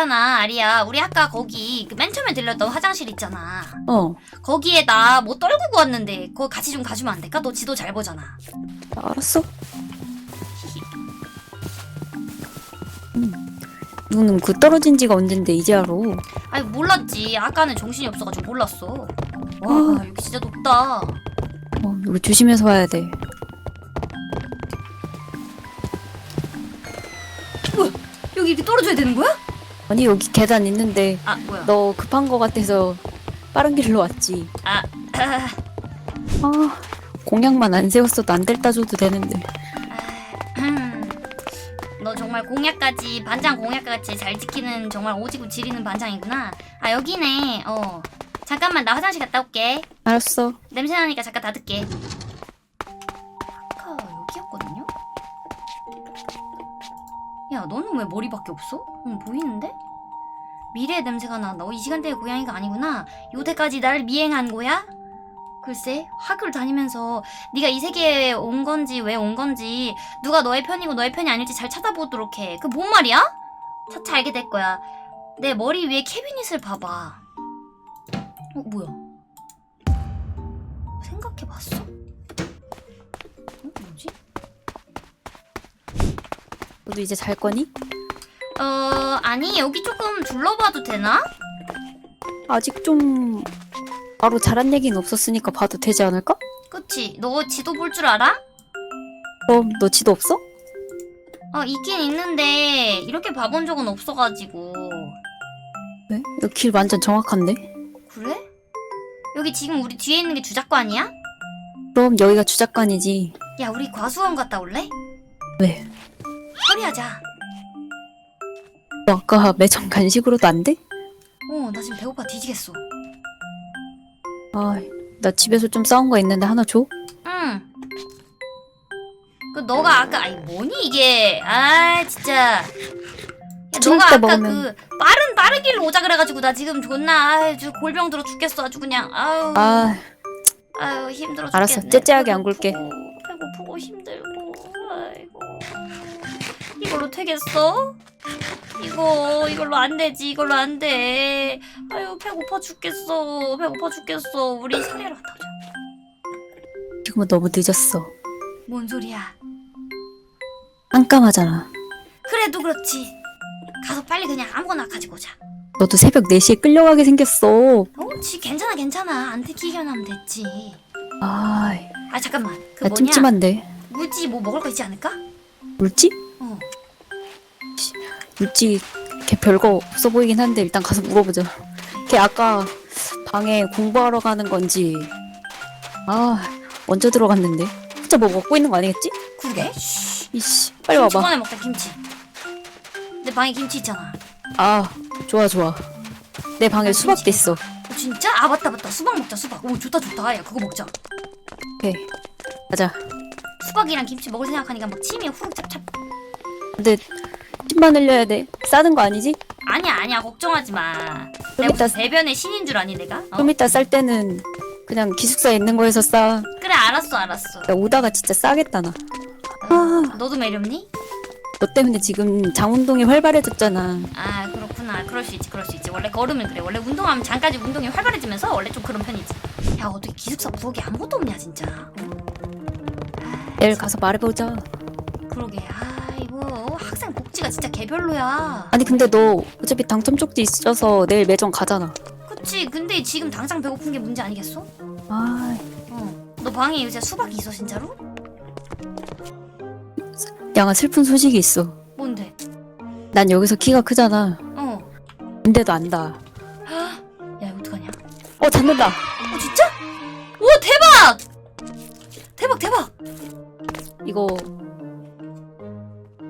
있잖아, 아리야. 우리 아까 거기 그 맨 처음에 들렸던 화장실 있잖아. 어, 거기에 나 뭐 떨구고 왔는데 그거 같이 좀 가주면 안 될까? 너 지도 잘 보잖아. 알았어. 음. 너는 그 떨어진 지가 언젠데 이제 알아. 아니 몰랐지. 아까는 정신이 없어가지고 몰랐어. 와 아. 여기 진짜 높다. 어, 이거 조심해서 와야 돼. 여기 이렇게 떨어져야 되는 거야? 아니 여기 계단 있는데 아 뭐야? 너 급한 거 같아서 빠른 길로 왔지. 아, 아, 아, 공약만 안 세웠어도 안될 따줘도 되는데. 음. 너 정말 공약까지 반장 공약까지 잘 지키는 정말 오지고 지리는 반장이구나. 아 여기네. 어. 잠깐만 나 화장실 갔다 올게. 알았어. 냄새 나니까 잠깐 닫을게. 아까 여기였거든요? 야, 너는 왜 머리밖에 없어? 응, 보이는데? 미래의 냄새가 나. 너 이 시간대에 고양이가 아니구나. 요때까지 날 미행한 거야? 글쎄, 학교를 다니면서 네가 이 세계에 온 건지 왜 온 건지 누가 너의 편이고 너의 편이 아닐지 잘 찾아보도록 해. 그 뭔 말이야? 차차 알게 될 거야. 내 머리 위에 캐비닛을 봐봐. 어, 뭐야? 생각해봤어? 어, 뭐지? 너도 이제 잘 거니? 어, 아니, 여기 조금 둘러봐도 되나? 아직 좀 바로 잘한 얘기는 없었으니까 봐도 되지 않을까? 그치? 너 지도 볼 줄 알아? 그럼 너 지도 없어? 어, 있긴 있는데, 이렇게 봐본 적은 없어가지고. 왜? 여기 길 완전 정확한데? 그래? 여기 지금 우리 뒤에 있는 게 주작관이야? 그럼 여기가 주작관이지. 야, 우리 과수원 갔다 올래? 왜? 처리하자. 너 아까 매점 간식으로도 안 돼? 어, 나 지금 배고파 뒤지겠어. 아, 나 집에서 좀 싸운 거 있는데 하나 줘? 응. 그 너가 아까 아니 뭐니 이게 아 진짜 야, 너가 때 아까 먹으면- 그 빠른 빠른 길로 오자 그래가지고 나 지금 존나 아주 골병 들어 죽겠어 아주 그냥 아유 아, 아유 힘들어 죽겠네 알았어. 째째하게 안 굴게. 배고프고, 배고프고 힘들고 아이고 이걸로 되겠어? 이거 이걸로 안 되지 이걸로 안 돼 아유 배고파 죽겠어 배고파 죽겠어 우리 사례로 갔다 오자 지금은 너무 늦었어. 뭔 소리야 깜깜하잖아. 그래도 그렇지. 가서 빨리 그냥 아무거나 가지고 오자. 너도 새벽 4시에 끌려가게 생겼어. 어, 지 괜찮아 괜찮아. 안 들키기만 하면 됐지. 아, 아 잠깐만. 그 나 뭐냐? 찜찜한데. 물지 뭐 먹을 거 있지 않을까? 물지? 어. 물지 걔 별거 없어 보이긴 한데 일단 가서 물어보자. 걔 아까 방에 공부하러 가는 건지 아 언제 들어갔는데? 혼자 뭐 먹고 있는 거 아니겠지? 그러게. 이씨 빨리 김치 와봐. 꺼내 먹자 김치. 내 방에 김치 있잖아. 아 좋아 좋아. 내 방에 아, 수박도. 있어. 어, 진짜? 아 맞다 맞다. 수박 먹자 수박. 오 좋다 좋다. 야 그거 먹자. 오케이 가자. 수박이랑 김치 먹을 생각하니까 막 침이 후룩 찹찹. 근데 찜만 흘려야 돼. 싸는 거 아니지? 아니야 아니야 걱정하지 마. 좀 내가 이따 무슨 배변의 신인 줄 아니 내가? 어? 좀 이따 쌀 때는 그냥 기숙사에 있는 거에서 싸. 그래 알았어 알았어. 야, 오다가 진짜 싸겠다 나. 아. 너도 매렵니? 너 때문에 지금 장운동이 활발해졌잖아. 아 그렇구나 그럴 수 있지 그럴 수 있지 원래 걸으면 그래 원래 운동하면 잠까지 운동이 활발해지면서 원래 좀 그런 편이지 야 어떻게 기숙사 부엌에 아무것도 없냐 진짜 아, 내일 가서 말해보자. 그러게 아 이거 학생 복지가 진짜 개별로야 아니 근데 너 어차피 당첨 쪽지 있어서 내일 매점 가잖아. 그치 근데 지금 당장 배고픈 게 문제 아니겠어? 아, 어 너 방에 요새 수박이 있어 진짜로? 양아 슬픈 소식이 있어. 뭔데? 난 여기서 키가 크잖아. 어 근데도 안다. 야 이거 어떡하냐 어 잡는다. 어 진짜? 오 대박! 대박 대박 이거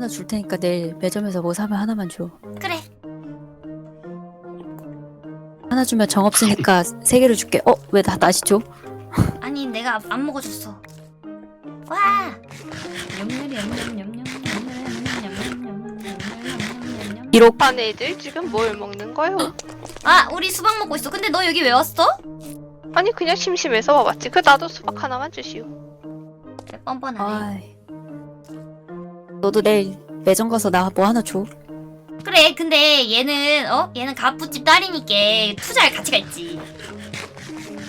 하나 줄 테니까 내일 매점에서 뭐 사면 하나만 줘. 그래. 하나 주면 정 없으니까 세 개를 줄게. 어? 왜 다 다시 줘? 아니 내가 안 먹어줬어. 와. 염염이 염염 염염 염염 이로 반 애들 지금 뭘 먹는 거요? 아 우리 수박 먹고 있어. 근데 너 여기 왜 왔어? 아니 그냥 심심해서 와봤지. 그 나도 수박 하나만 주시오. 그래 뻔뻔하네. 아이, 너도 내일 매점 가서 나 뭐 하나 줘. 그래 근데 얘는 어 얘는 갑부집 딸이니까 투자할 가치가 있지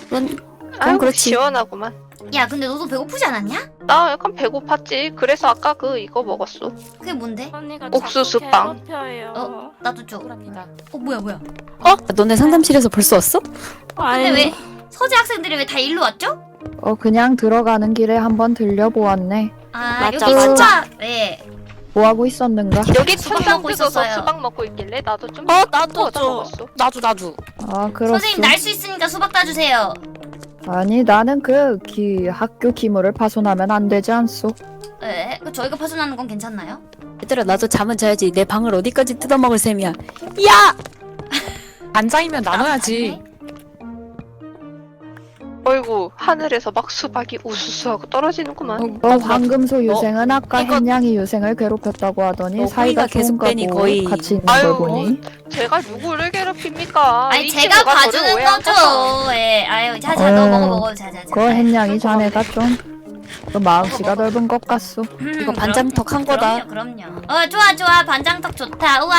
그건 아이고 그렇지. 시원하구만. 야 근데 너도 배고프지 않았냐? 나 약간 배고팠지. 그래서 아까 그 이거 먹었어. 그게 뭔데? 언니가 옥수수 자꾸 빵. 괴롭혀요. 어? 나도 줘 억울합니다. 어 뭐야 뭐야 너네 상담실에서 벌써 왔어? 근데 아니, 왜 서재 학생들이 왜 다 일로 왔죠? 어 그냥 들어가는 길에 한번 들려보았네. 아 맞아, 여기 맞아. 진짜 네 뭐 하고 있었는가? 여기 수박 천장 먹고 뜯어서 있었어요. 수박 먹고 있길래 나도 좀 어 나도 줘. 먹었어. 나도 나도. 아 그렇소. 선생님 날 수 있으니까 수박 따주세요 아니 나는 그 기, 학교 기물을 파손하면 안 되지 않소. 에? 그 저희가 파손하는 건 괜찮나요? 얘들아 나도 잠은 자야지 내 방을 어디까지 뜯어먹을 셈이야 야! 반장이면 나눠야지. 아, 어이구 하늘에서 막 수박이 우수수하고 떨어지는구만. 어 황금소 유생은 아까 이거- 햇냥이 유생을 괴롭혔다고 하더니 너 사이가 호의가 계속 빼니 보 거의- 같이 있는 아유, 걸 보니. 제가 누구를 괴롭힙니까? 아니 이 제가 친구가 저를 봐주는 오해한 거죠. 거죠 예 아유 자자 너 어, 먹어 먹어 자자자 그 햇냥이 자네가 좀그 마음씨가 넓은 것 같소. 이거 반장턱 한 거다. 그럼요 그럼요 어 좋아 좋아 반장턱 좋다 우와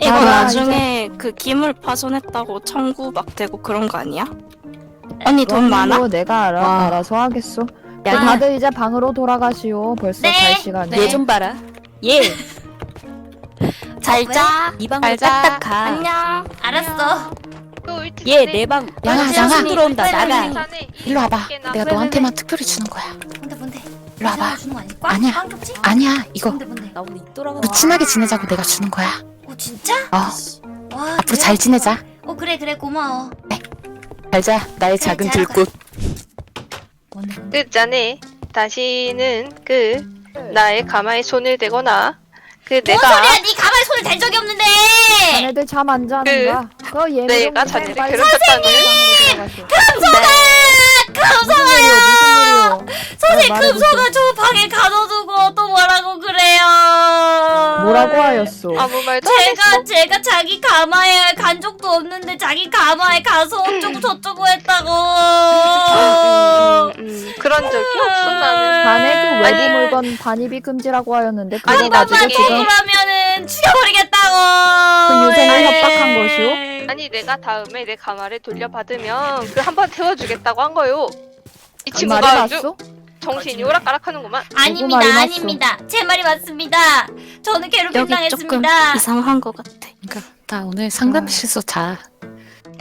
이거 아, 나중에 그 기물 파손했다고 청구 막 되고 그런 거 아니야? 언니 돈 많아? 뭐 내가 알아, 와. 알아서 하겠소. 야, 그 다들 이제 방으로 돌아가시오. 벌써 네. 갈 시간이. 네. 얘좀 봐라 얘! 잘 자. 이 방으로 잘 자. 딱딱 가 안녕. 알았어 그 위치 얘 자네. 내방 양아 양아. 양아 들어온다 왜, 왜, 나가 왜, 자네, 이 일로 와봐. 내가 왜, 너한테만 특별히 주는 거야. 뭔데 뭔데 일로 와봐. 주는 거 아니야? 꽝? 아니야. 꽝 줬지? 아니야, 이거 뭔데 뭔데 나 오늘 입 돌아가 우리 친하게 지내자고 내가 주는 거야. 어 진짜? 어, 와 앞으로 잘 지내자. 어 그래 그래 고마워 잘 자, 나의 작은 잘 들꽃. 뭔데 뭔데 그 자네. 다시는 그 나의 가마에 손을 대거나 그 뭔 내가 소리야? 네 가만히 손을 댈 적이 없는데. 자네들 잠 안 자는가? 그 예명 내가 자네를 괴롭혔다는 금소가 금소가요? 무슨 일이요? 선생님. 금소가 저 방에 가둬두고 또 뭐라고 그래 하였소? 아무 말도 안 했어. 제가 제가 자기 가마에 간 적도 없는데 자기 가마에 가서 어쩌고 저쩌고 했다고 음, 음, 그런 적이 없어 나는. 자네 그 외부 물건 반입이 금지라고 하였는데 그거 아니, 가지고 나중에 지금 그러면은 죽여버리겠다고 그 유생을 예. 협박한 것이오? 아니 내가 다음에 내 가마를 돌려받으면 그 한 번 태워주겠다고 한 거요. 이그 친구가 아주 맞소? 정신이 오락가락하는구만. 아닙니다 말이 맞소? 아닙니다 제 말이 맞습니다 저는 괴롭힘 여기 조금 당했습니다 이상한 거 같아. 그러니까 나 오늘 상담실에서 자.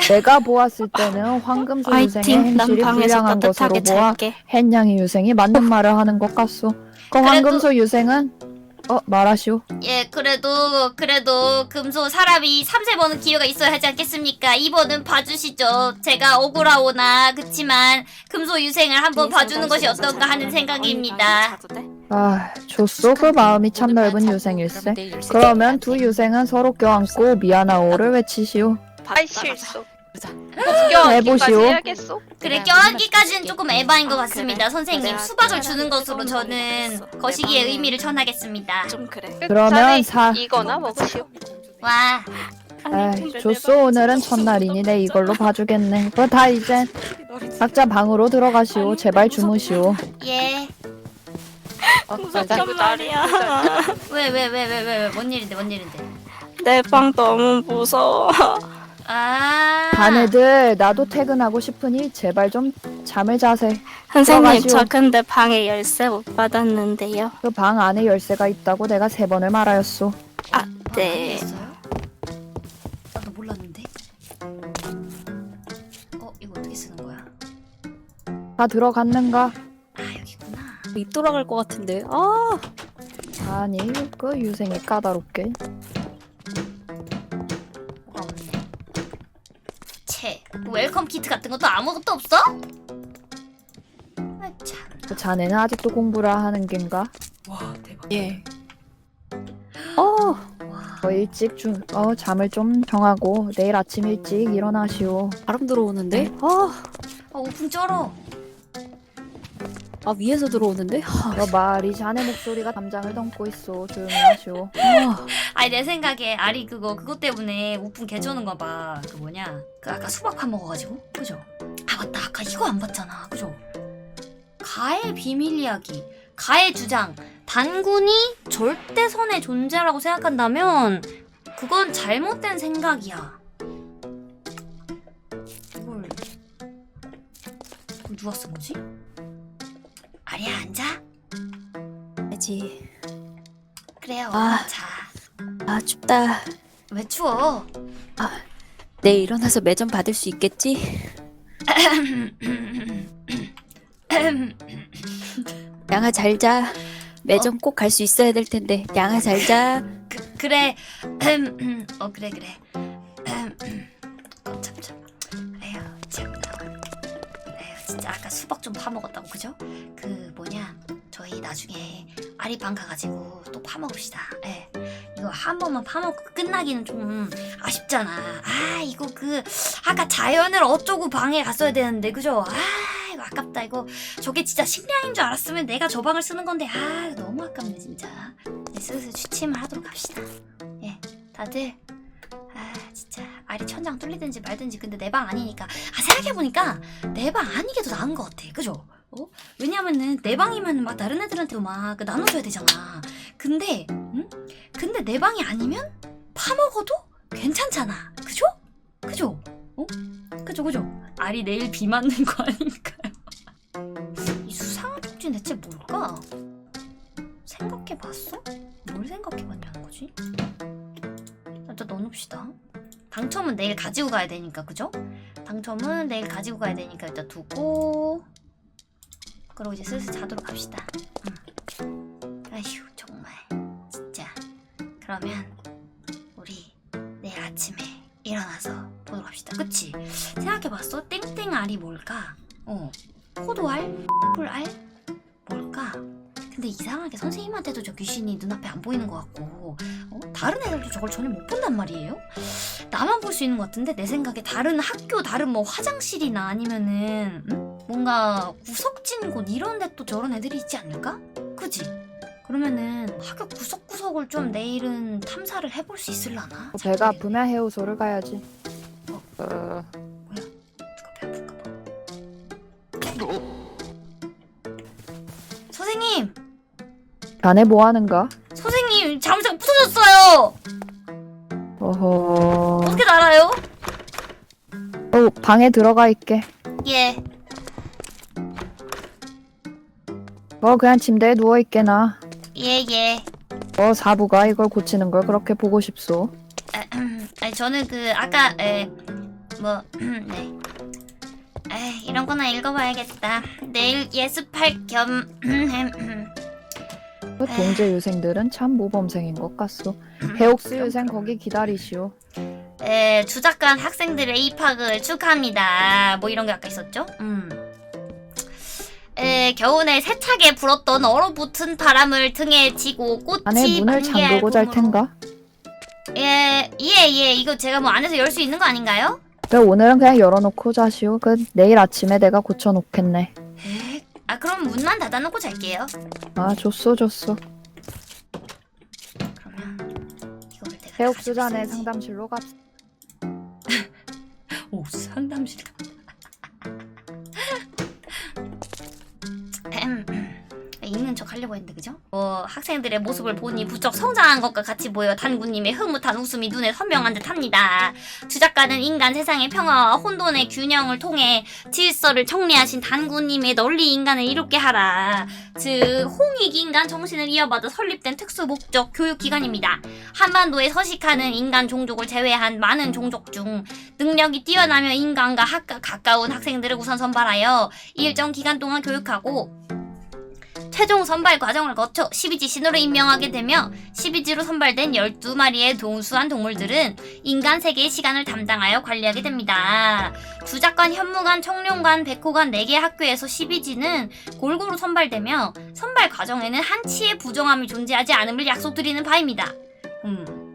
내가 보았을 때는 황금소 유생의 화이팅. 난 행실이 방에서 불량한 것으로 따뜻하게 보아 잘게. 햇냥이 유생이 맞는 말을 하는 것 같소. 그 황금소 유생은 어 말하시오. 예 그래도 그래도 금소 사람이 3, 세 번은 기회가 있어야 하지 않겠습니까 이번은 봐주시죠 제가 억울하오나 그치만 금소 유생을 한번 봐주는 것이 어떤가 하는 생각입니다? 아 좋소 그 마음이 참 넓은 유생일세. 그러면 두 유생은 서로 껴안고 미안하오를 외치시오. 아이 실수. 해보시오. 껴안기까지 해야겠어? 그래 껴안기까지는 조금 에바인 것 같습니다 그래. 선생님 수박을. 주는 것으로 저는 내 거시기의 방에 의미를 전하겠습니다 좀 그래. 그 그러면 자네 사- 이거나 먹으시오. 와 에이 좋소 오늘은 첫날이니 내 이걸로 봐주겠네. 그다 이제 각자 방으로 들어가시오. 제발 주무시오. 예. 나를 말이야. 왜 왜 왜 왜 왜 뭔 일인데 뭔 일인데? 내 방 너무 무서워. 아. 자네들 나도 퇴근하고 싶으니 제발 좀 잠을 자세. 선생님 들어가시오. 저 근데 방에 열쇠 못 받았는데요. 그 방 안에 열쇠가 있다고 내가 세 번을 말하였소. 아 네. 나도 몰랐는데. 어 이거 어떻게 쓰는 거야? 다 들어갔는가? 아 여기구나. 입 돌아갈 것 같은데 아 아니 그 유생이 까다롭게. 채. 뭐 웰컴 키트 같은 것도 아무것도 없어? 아 참. 그 자네는 아직도 공부를 하는 겐가? 예. 어, 와. 어, 일찍 주, 어, 잠을 좀 정하고 내일 아침 일찍 일어나시오. 바람 들어오는데 아, 아 오픈 쩔어. 아 위에서 들어오는데 아, 너 말이 자네 목소리가 담장을 덮고 있어. 조용히 하시오. 아, 아니 내 생각에 아리 그거 그것 때문에 오픈 개쩌는가 봐. 그 뭐냐? 그 아까 수박 파 먹어가지고 그죠? 아 맞다 아까 이거 안 봤잖아 그죠? 가의 비밀 이야기, 가의 주장, 단군이 절대선의 존재라고 생각한다면 그건 잘못된 생각이야. 이걸 이걸 누가 쓴 거지? 아리야 앉아. 해야지. 그래요. 아. 자, 아 춥다. 왜 추워? 내일 일어나서 매점 받을 수 있겠지? 양아 잘 자. 매점 꼭 갈 수 있어야 될 텐데. 양아 잘 자. 그, 그래. 어 그래 그래. 어, 참 참. 에휴 참. 에휴 진짜 아까 수박 좀 파먹었다고 그죠? 그 저희 나중에 아리방 가가지고 또 파먹읍시다. 예. 이거 한 번만 파먹고 끝나기는 좀 아쉽잖아. 아 이거 그 아까 자연을 어쩌고 방에 갔어야 되는데 그죠? 아 이거 아깝다 이거 저게 진짜 식량인 줄 알았으면 내가 저 방을 쓰는 건데 아 너무 아깝네 진짜. 네, 슬슬 취침을 하도록 합시다. 예, 다들 아 진짜 알이 천장 뚫리든지 말든지 근데 내 방 아니니까 아 생각해보니까 내 방 아닌 게더 나은 것 같아 그죠? 어? 왜냐면은 내 방이면 막 다른 애들한테도 막그 나눠줘야 되잖아 근데 응? 근데 내 방이 아니면 파먹어도 괜찮잖아 그죠? 그죠? 어? 그죠 그죠? 알이 내일 비 맞는 거 아닐까요? 이 수상한 촉진 대체 뭘까? 생각해봤어? 뭘 생각해봤냐는 거지? 일단 넣어놓읍시다. 당첨은 내일 가지고 가야 되니까 그죠? 당첨은 내일 가지고 가야 되니까 일단 두고 그리고 이제 슬슬 자도록 합시다. 음. 아휴 정말 진짜 그러면 우리 내일 아침에 일어나서 보도록 합시다. 그치? 생각해봤어? 땡땡 알이 뭘까? 어 포도알? 꿀알? 뭘까? 근데 이상하게 선생님한테도 저 귀신이 눈앞에 안 보이는 것 같고 어? 다른 애들도 저걸 전혀 못 본단 말이에요? 나만 볼 수 있는 것 같은데 내 생각에 다른 학교 다른 뭐 화장실이나 아니면은 음? 뭔가 구석진 곳 이런 데 또 저런 애들이 있지 않을까? 그지? 그러면은 학교 구석구석을 좀 내일은 탐사를 해볼 수 있을라나? 배가 아프면 해우소를 가야지. 어, 누가 배 아픈가 봐 선생님! 자네 뭐 하는가? 선생님 잠자가 부서졌어요! 어허. 어떻게 알아요? 어, 방에 들어가 있게. 예 어, 그냥 침대에 누워 있게나. 예, 예. 어, 사부가 이걸 고치는 걸 그렇게 보고 싶소. 아니, 저는 그, 아까, 에, 뭐, 네. 에이, 이런 거나 읽어봐야겠다. 내일 예습할 겸, 그 동제 유생들은 참 모범생인 것 같소. 해옥수 유생 거기 기다리시오. 에, 주작관 학생들의 입학을 축하합니다. 뭐 이런 게 아까 있었죠? 음. 에, 겨우내 세차게 불었던 얼어붙은 바람을 등에 지고 꽃이 안에 문을 만개 잠그고 잘 텐가? 예, 예, 예. 이거 제가 뭐 안에서 열 수 있는 거 아닌가요? 그래, 오늘은 그냥 열어놓고 자시오. 그 내일 아침에 내가 고쳐놓겠네. 에, 아, 그럼 문만 닫아놓고 잘게요. 아, 좋소, 좋소. 그러면 이거를 내가 해옥수 자네 가지고 있어야지. 상담실로 갑. 오 상담실. 하려고 했는데 그죠? 어 학생들의 모습을 보니 부쩍 성장한 것과 같이 보여 단군님의 흐뭇한 웃음이 눈에 선명한 듯합니다. 주작가는 인간 세상의 평화와 혼돈의 균형을 통해 질서를 정리하신 단군님의 널리 인간을 이롭게 하라. 즉 홍익 인간 정신을 이어받아 설립된 특수 목적 교육 기관입니다. 한반도에 서식하는 인간 종족을 제외한 많은 종족 중 능력이 뛰어나며 인간과 학- 가까운 학생들을 우선 선발하여 일정 기간 동안 교육하고 최종 선발 과정을 거쳐 12지 신호로 임명하게 되며 12지로 선발된 12마리의 동수한 동물들은 인간 세계의 시간을 담당하여 관리하게 됩니다. 주작관, 현무관, 청룡관, 백호관 4개 학교에서 12지는 골고루 선발되며 선발 과정에는 한치의 부정함이 존재하지 않음을 약속드리는 바입니다. 음.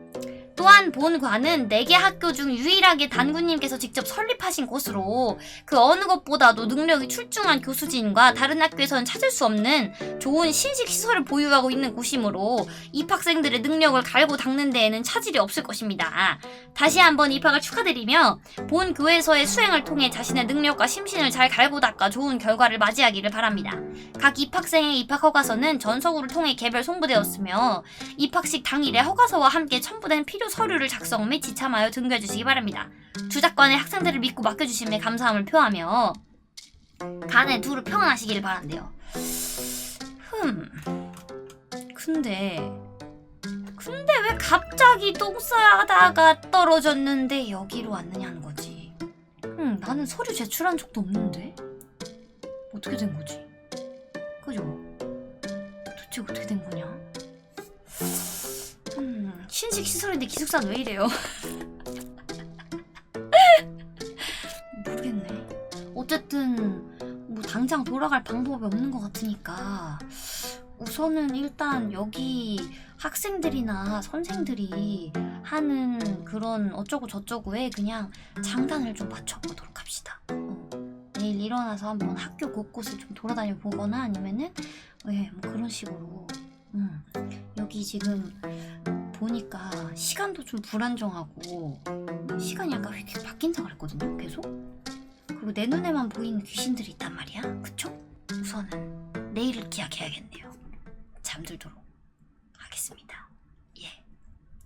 또한 본관은 4개 학교 중 유일하게 단군님께서 직접 설립하신 곳으로 그 어느 것보다도 능력이 출중한 교수진과 다른 학교에서는 찾을 수 없는 좋은 신식 시설을 보유하고 있는 곳이므로 입학생들의 능력을 갈고 닦는 데에는 차질이 없을 것입니다. 다시 한번 입학을 축하드리며 본 교회에서의 수행을 통해 자신의 능력과 심신을 잘 갈고 닦아 좋은 결과를 맞이하기를 바랍니다. 각 입학생의 입학 허가서는 전서구를 통해 개별 송부되었으며 입학식 당일에 허가서와 함께 첨부된 필요 서류를 작성 및 지참하여 등교해 주시기 바랍니다. 주작관의 학생들을 믿고 맡겨주심에 감사함을 표하며 간에 두루 평안하시길 바란대요. 흠. 근데 근데 왜 갑자기 똥 싸다가 떨어졌는데 여기로 왔느냐는 거지. 음, 나는 서류 제출한 적도 없는데 어떻게 된 거지? 그죠? 도대체 어떻게 된 거냐? 음, 신식 시설인데 기숙사는 왜 이래요? 모르겠네. 어쨌든 뭐 당장 돌아갈 방법이 없는 것 같으니까 우선은 일단 여기 학생들이나 선생들이 하는 그런 어쩌고 저쩌고에 그냥 장단을 좀 맞춰보도록 합시다. 어. 내일 일어나서 한번 학교 곳곳을 좀 돌아다녀 보거나 아니면은 예, 뭐 그런 식으로. 음. 여기 지금 보니까 시간도 좀 불안정하고 시간이 약간 휙휙 바뀐다 그랬거든요. 계속. 그리고 내 눈에만 보이는 귀신들이 있단 말이야. 그쵸? 우선은 내일을 기약해야겠네요. 잠들도록 하겠습니다. 예.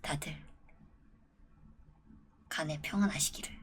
다들 간에 평안하시기를.